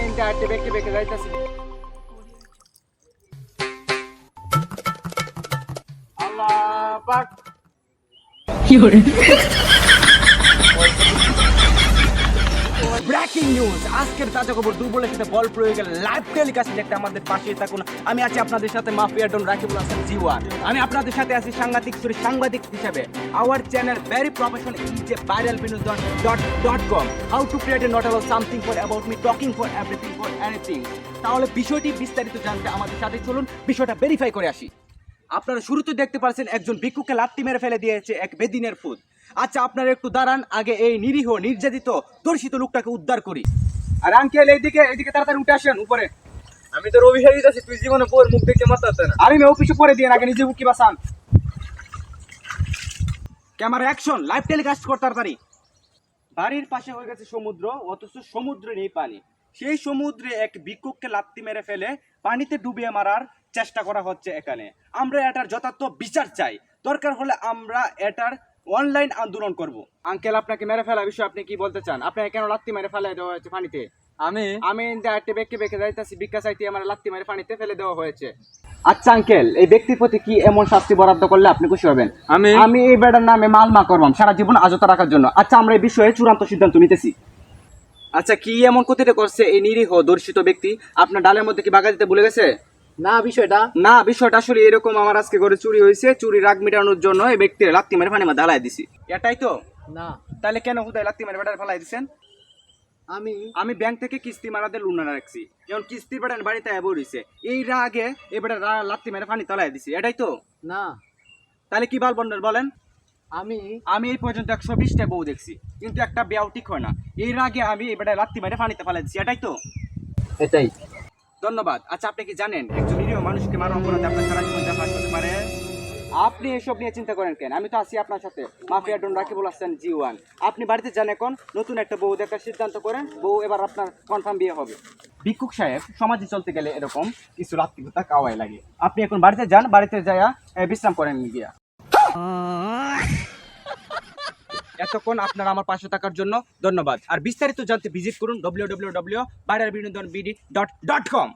ইন্দা আটে বেঁকে বেঁকে যাইতাছি আল্লাহ পাক ব্রেকিং নিউজ আজকের তাজা খবর দুর্বলের সাথে বল প্রয়োগে লাইভ টেলিকাস্ট দেখতে আমাদের পাশে থাকুন। আমি আছি আপনাদের সাথে মাফিয়া ডন রাকিবুল হাসান জিওয়ান। আমি আপনাদের সাথে আছি সাংঘাতিক সুরে সাংবাদিক হিসাবে। Our channel very professional is a viral বিনোদন dot dot com how to create a not about something for about me talking for everything for anything তাহলে বিষয়টি বিস্তারিত জানতে আমাদের সাথে চলুন। বিষয়টা ভেরিফাই করে আসি। আপনারা শুরুতে দেখতে পাচ্ছেন একজন ভিক্ষুকে লাত্তি মেরে ফেলে দিয়েছে এক বেদিনের ফুদ আচ্ছা আপনারা একটু দাঁড়ান আগে এই নিরীহ নির্যাতিত দর্শিত লোকটাকে উদ্ধার করি। আর আঙ্কেল এইদিকে এইদিকে তাড়াতাড়ি উঠে আসেন উপরে। আমি তোর অভিশাপিত আছি তুই জীবনে বউর মুখ দেখে মাতাতে না। আরে মেয়ে অফিসে পরে দিয়ে আগে নিজে উকি বাসান ক্যামেরা অ্যাকশন লাইভ টেলিকাস্ট কর তাড়াতাড়ি। বাড়ির পাশে হয়ে গেছে সমুদ্র অথচ সমুদ্রে নেই পানি। সেই সমুদ্রে এক ভিক্ষুককে লাত্তি মেরে ফেলে পানিতে ডুবিয়ে মারার চেষ্টা করা হচ্ছে এখানে। আমরা এটার যথার্থ বিচার চাই। দরকার হলে আমরা এটার অনলাইন আন্দোলন করব। আঙ্কেল আপনাকে মেরে ফেলা বিষয়ে আপনি কি বলতে চান? আপনাকে কেন লাত্তি মেরে ফেলে দেওয়া হয়েছে পানিতে? আমি? আমি আটে বেঁকে বেঁকে যাইতাছি ভিক্ষা চাইতে আমার লাত্তি মেরে পানিতে ফেলে দেওয়া হয়েছে। আচ্ছা আঙ্কেল এই ব্যক্তির প্রতি কি এমন শাস্তি বরাদ্দ করলে আপনি খুশি হবেন? আমি? আমি এই বেটার নামে মালমা করবাম সারা জীবন আজত রাখার জন্য। আচ্ছা আমরা এই বিষয়ে চূড়ান্ত সিদ্ধান্ত নিতেছি। আচ্ছা কি এমন ক্ষতিটা করছে এই নিরীহ দর্শিত ব্যক্তি? আপনার ডালের মধ্যে কি বাগা দিতে ভুলে গেছে? না বিষয়টা? না বিষয়টা আসলে এরকম আমার আজকে ঘরে চুরি হয়েছে চুরি রাগ মিটানোর জন্য এই ব্যক্তির লাত্তি মেরে পানি মধ্যে ঢালাই দিছি। এটাই তো? না। তাহলে কেন হুদায় লাত্তি মেরে বেটার ফেলাই দিছেন? আমি? আমি ব্যাংক থেকে কিস্তি মারাতে লুনা রাখছি। যেমন কিস্তি বেটার বাড়িতে এবো রইছে এই রাগে এবারে লাত্তি মেরে পানি তলায় দিছি এটাই তো? না। তাহলে কি বল বন্ডার বলেন? আমি? আমি এই পর্যন্ত একশো বিশটা বউ দেখছি কিন্তু একটা বিয়াও ঠিক হয় না। এর আগে আমি এবারে লাত্তি মেরে ফানিতে ফেলাই দিছি এটাই তো? এটাই। ধন্যবাদ। আচ্ছা আপনি কি জানেন, একজন নিরীহ মানুষকে মারা অপরাধে আপনার সারা জীবন ফাঁস হতে পারে? আপনি এসব নিয়ে চিন্তা করেন কেন? আমি তো আছি আপনার সাথে। মাফিয়া ডন রাকিবুল হাসান জি ওয়ান আপনি বাড়িতে যান এখন, নতুন একটা বউ দেখার সিদ্ধান্ত করেন, বউ এবার আপনার কনফার্ম বিয়ে হবে। ভিক্ষুক সাহেব, সমাজে চলতে গেলে এরকম কিছু রাত্রিকতা কাওয়াই লাগে। আপনি এখন বাড়িতে যান, বাড়িতে যাইয়া বিশ্রাম করেন গিয়া। এতক্ষণ আপনারা আমার পাশে থাকার জন্য ধন্যবাদ। আর বিস্তারিত জানতে ভিজিট করুন ডব্লিউ ডব্লিউ ডব্লিউ বাইরের বিনোদন বিডি ডট ডট কম